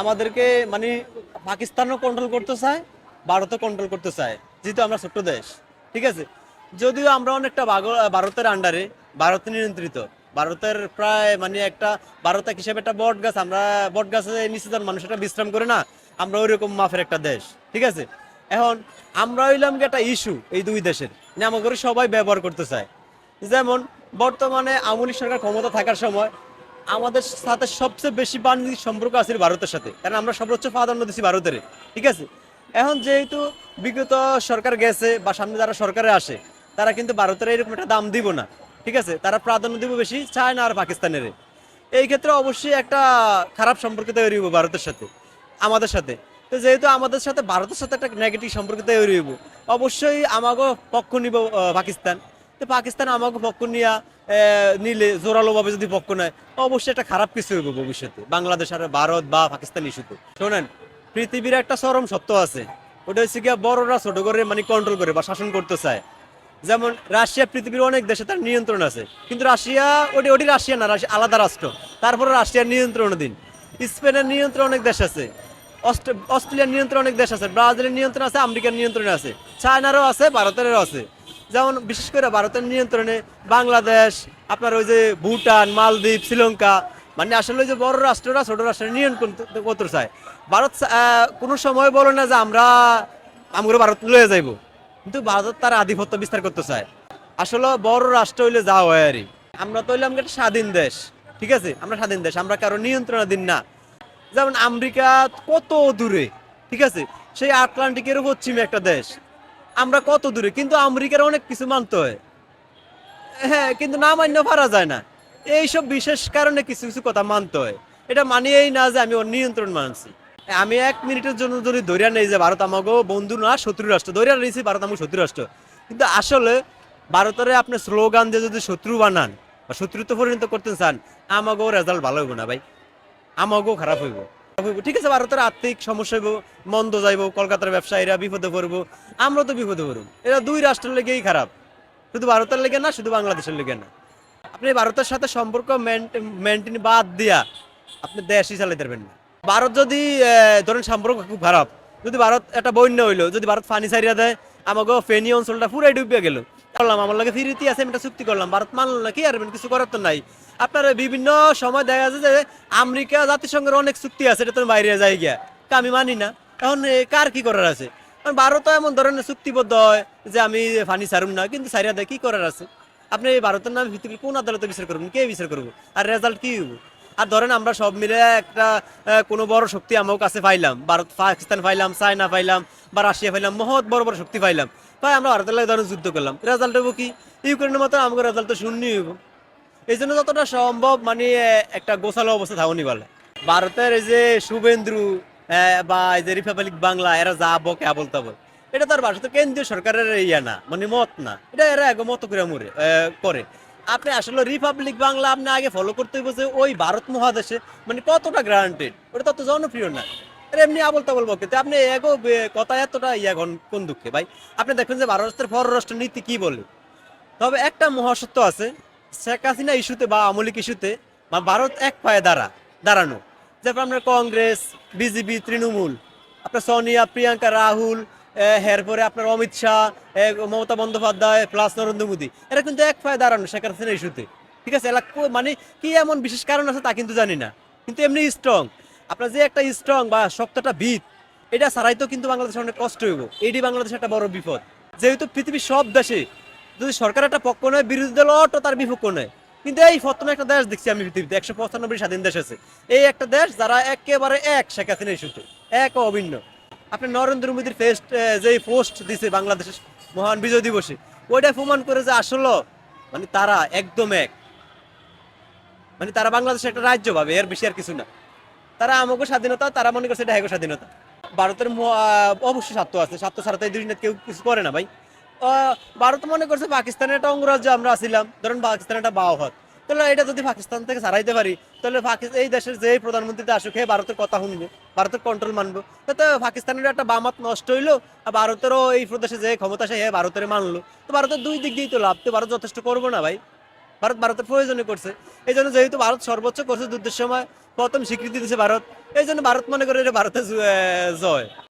আমাদেরকে মানে পাকিস্তানও কন্ট্রোল করতে চায়, ভারতও কন্ট্রোল করতে চায়, যেহেতু আমরা ছোট্ট দেশ, ঠিক আছে? যদিও আমরা অনেকটা ভারতের আন্ডারে ভারত নিয়ন্ত্রিত। ভারতের প্রায় মানে একটা, ভারত এক হিসেবে একটা বট গাছ, আমরা বট গাছে নিচে মানুষ একটা বিশ্রাম করে না, আমরা ওইরকম মাফের একটা দেশ, ঠিক আছে? এখন আমরা হইলাম কি একটা ইস্যু এই দুই দেশের আমাকে সবাই ব্যবহার করতে চায়। যেমন, বর্তমানে আমলি সরকার ক্ষমতা থাকার সময় আমাদের সাথে সবচেয়ে বেশি বাণিজ্যিক সম্পর্ক আছে ভারতের সাথে। কারণ আমরা সর্বোচ্চ প্রাধান্য দিচ্ছি ভারতের, ঠিক আছে? এখন যেহেতু বিগত সরকার গেছে বা সামনে যারা সরকারে আসে, তারা কিন্তু ভারতের এরকম একটা দাম দিব না, ঠিক আছে? তারা প্রাধান্য দিব বেশি চায়না আর পাকিস্তানের। এই ক্ষেত্রে অবশ্যই একটা খারাপ সম্পর্ক তৈরি হইব ভারতের সাথে, আমাদের সাথে। তো যেহেতু আমাদের সাথে, ভারতের সাথে একটা নেগেটিভ সম্পর্ক তৈরি হইব, অবশ্যই আমাকে পক্ষ নিব পাকিস্তান। তো পাকিস্তান আমাকে পক্ষ নিয়া নিলে জোরালোভাবে যদি পক্ষ নেয়, অবশ্যই একটা খারাপ কিছু হইব ভবিষ্যতে। বাংলাদেশ আর ভারত বা পাকিস্তান ইস্যুতে শোনেন, পৃথিবীর একটা চরম সত্য আছে। ওটা হচ্ছে গিয়া বড়রা ছোট করে মানে কন্ট্রোল করে বা শাসন করতে চায়। যেমন রাশিয়া পৃথিবীর অনেক দেশে তার নিয়ন্ত্রণ আছে। কিন্তু রাশিয়া, ওটি ওটি রাশিয়া না, রাশিয়া আলাদা রাষ্ট্র। তারপরে রাশিয়ার নিয়ন্ত্রণাধীন স্পেনের নিয়ন্ত্রণ অনেক দেশ আছে। অস্ট্রে- অস্ট্রেলিয়ার নিয়ন্ত্রণ অনেক দেশ আছে। ব্রাজিলের নিয়ন্ত্রণ আছে, আমেরিকার নিয়ন্ত্রণ আছে। চায়নারও আছে, ভারতেরও আছে। যেমন বিশেষ করে ভারতের নিয়ন্ত্রণে বাংলাদেশ, আপনার ওই যে ভুটান, মালদ্বীপ, শ্রীলঙ্কা মানে আসলে ওই যে বড় রাষ্ট্ররা ছোট রাষ্ট্রের নিয়ন্ত্রণ করতে চায়। ভারত কোনো সময় বলে না যে আমরা আমরা ভারত লয়ে যাইব। কিন্তু ভারত তার আধিপত্য বিস্তার করতে চায়। আসলে বড় রাষ্ট্র হইলে যা হয় আরই। আমরা তো হইলাম একটা স্বাধীন দেশ, ঠিক আছে? আমরা স্বাধীন দেশ, আমরা কারও নিয়ন্ত্রণাধীন না। যেমন আমেরিকা কত দূরে, ঠিক আছে? সেই আটলান্টিকের পশ্চিমে একটা দেশ। আমরা কত দূরে? কিন্তু আমেরিকার অনেক কিছু মানতে হয়। হ্যাঁ কিন্তু না মান্য পারা যায় না। এইসব বিশেষ কারণে কিছু কিছু কথা মানতে হয়। এটা মানিয়েই না যে আমি ওর নিয়ন্ত্রণ মানছি। আমি এক মিনিটের জন্য যদি ধরিয়া নেই যে ভারত আমাকে বন্ধু না, শত্রু রাষ্ট্র। ধরিয়া নিয়েছি, ভারত আমাকে শত্রু রাষ্ট্র। কিন্তু আসলে ভারতের আপনি স্লোগান দিয়ে যদি শত্রু বানান, বা শত্রুত্ব পরিণত করতে চান আমাকেও রেজাল্ট ভালো হইব না ভাই। আমাকেও খারাপ হইব। খারাপ হইব। ঠিক আছে, ভারতের আর্থিক সমস্যা হইব, মন্দ যাইব, কলকাতার ব্যবসায়ীরা বিপদে পড়ব, আমরা তো বিপদে পড়ব। এরা দুই রাষ্ট্রের লেগেই খারাপ। শুধু ভারতের লেগে না, শুধু বাংলাদেশের লেগে না। আপনি ভারতের সাথে সম্পর্ক মেনটেন বাদ দিয়া আপনি দেশই চালাতে পারবেন না। ভারত যদি ধরেন সম্পর্ক খুব খারাপ, যদি ভারত, একটা বন্যা হইল, যদি ভারত পানি ছাড়িয়া দেয় আমাকে ফেনি অঞ্চলটা পুরাই ডুবিয়া গেল। করলাম, আমার লাগে ফিরিতি আছে আমি চুক্তি করলাম। ভারত মানলো না কি আর কিছু করার তো নাই। আপনার বিভিন্ন সময় দেখা যায় যে আমেরিকা জাতিসংঘের অনেক চুক্তি আছে, এটা তো বাইরে যাই গিয়া। তা আমি মানি না। এখন কার কি করার আছে? ভারতও এমন ধরনের চুক্তিবদ্ধ হয় যে আমি ফানি ছাড়ুম না, কিন্তু সারিয়া দেয় কি করার আছে? আপনি ভারতের নামে ভিত্তি কোন আদালতে বিচার করবেন? কে বিচার করব? আর রেজাল্ট কি হইব? আর ধরেন আমরা সব মিলে একটা কোনো বড় শক্তি আমার কাছে পাইলাম, ভারত, পাকিস্তান পাইলাম, চায়না পাইলাম বা রাশিয়া পাইলাম, মহৎ বড় বড় শক্তি পাইলাম। ভাই, আমরা ভারতের লাগে ধরেন যুদ্ধ করলাম। রেজাল্ট হব কি? ইউক্রেনের মতো আমাকে রেজাল্ট তো শূন্য হইব। এই জন্য যতটা সম্ভব মানে একটা গোছালো অবস্থা থাকুনি বলে। ভারতের এই যে শুভেন্দ্রু বা এই যে রিপাবলিক বাংলা, এরা যা বকে, আবল তাবল। এটা তার ভাষা তো কেন্দ্রীয় সরকারের ইয়া না মানে মত না। এটা এরা এক মত করে মরে করে। আপনি আসলে রিপাবলিক বাংলা আপনি আগে ফলো করতে হইব যে ওই ভারত মহাদেশে মানে কতটা গ্রান্টেড ওটা তত জনপ্রিয় না। এমনি আবল তাবল বকে। তো আপনি এগো কথা এতটা ইয়া কোন দুঃখে? ভাই, আপনি দেখবেন যে ভারতের পররাষ্ট্র নীতি কি বলে। তবে একটা মহাসত্য আছে, শেখ হাসিনা ইস্যুতে বা আমলিক ইস্যুতে বা ভারত এক পায়ে দাঁড়া, দাঁড়ানো। যেমন আপনার কংগ্রেস, বিজেপি, তৃণমূল, আপনার সোনিয়া, প্রিয়াঙ্কা, রাহুল এরপরে আপনার অমিত শাহ মমতা বন্দ্যোপাধ্যায় প্লাস নরেন্দ্র মোদী, এরা কিন্তু এক পায়ে দাঁড়ানো শেখ হাসিনা ইস্যুতে। ঠিক আছে? এলা কো- মানে কি এমন বিশেষ কারণ আছে তা কিন্তু জানি না। কিন্তু এমনি স্ট্রং আপনার যে একটা স্ট্রং বা শক্তটা ভিত এটা ছাড়াই তো কিন্তু বাংলাদেশের অনেক কষ্ট হইব। এটি বাংলাদেশের একটা বড় বিপদ। যেহেতু পৃথিবীর সব দেশে যদি সরকার একটা পক্ষ নয়, বিরোধী দল অটো তার বিপক্ষ নয়। কিন্তু এই প্রথমে একটা দেশ দেখছি আমি পৃথিবীতে, একশো পঁচানব্বই স্বাধীন দেশ আছে। এই একটা দেশ যারা একেবারে এক, শেখ হাসিনা ইস্যুতে এক অভিন্ন। আপনি নরেন্দ্র মোদীর ফেস্ট যে পোস্ট দিছে বাংলাদেশের মহান বিজয় দিবসে, ওইটা প্রমাণ করে যে আসলে মানে তারা একদম এক। মানে তারা বাংলাদেশের একটা রাজ্য ভাবে, এর বেশি আর কিছু না। তারা আমাকে স্বাধীনতা, তারা মনে করছে এটা স্বাধীনতা। ভারতের অবশ্যই স্বার্থ আছে, স্বার্থ ছাড়া তো এই কেউ কিছু করে না ভাই। ভারত মনে করছে পাকিস্তানের একটা অঙ্গরাজ্য আমরা আছিলাম, ধরুন পাকিস্তানের একটা বাও হাত তাহলে এটা যদি পাকিস্তান থেকে ছাড়াইতে পারি, তাহলে এই দেশের যে প্রধানমন্ত্রীতে আসুক, হে ভারতের কথা শুনব, ভারতের কন্ট্রোল মানবো। তো পাকিস্তানের একটা বামাত নষ্ট হইল, আর ভারতেরও এই প্রদেশে যে ক্ষমতা সে হে ভারতের মানলো। তো ভারতের দুই দিক দিয়েই তো লাভ, তো ভারত যথেষ্ট করব না ভাই। ভারত ভারতের প্রয়োজনে করছে। এই জন্য যেহেতু ভারত সর্বোচ্চ করছে যুদ্ধের সময় প্রথম স্বীকৃতি দিয়েছে ভারত। এই জন্য ভারত মনে করে এটা ভারতের জয়।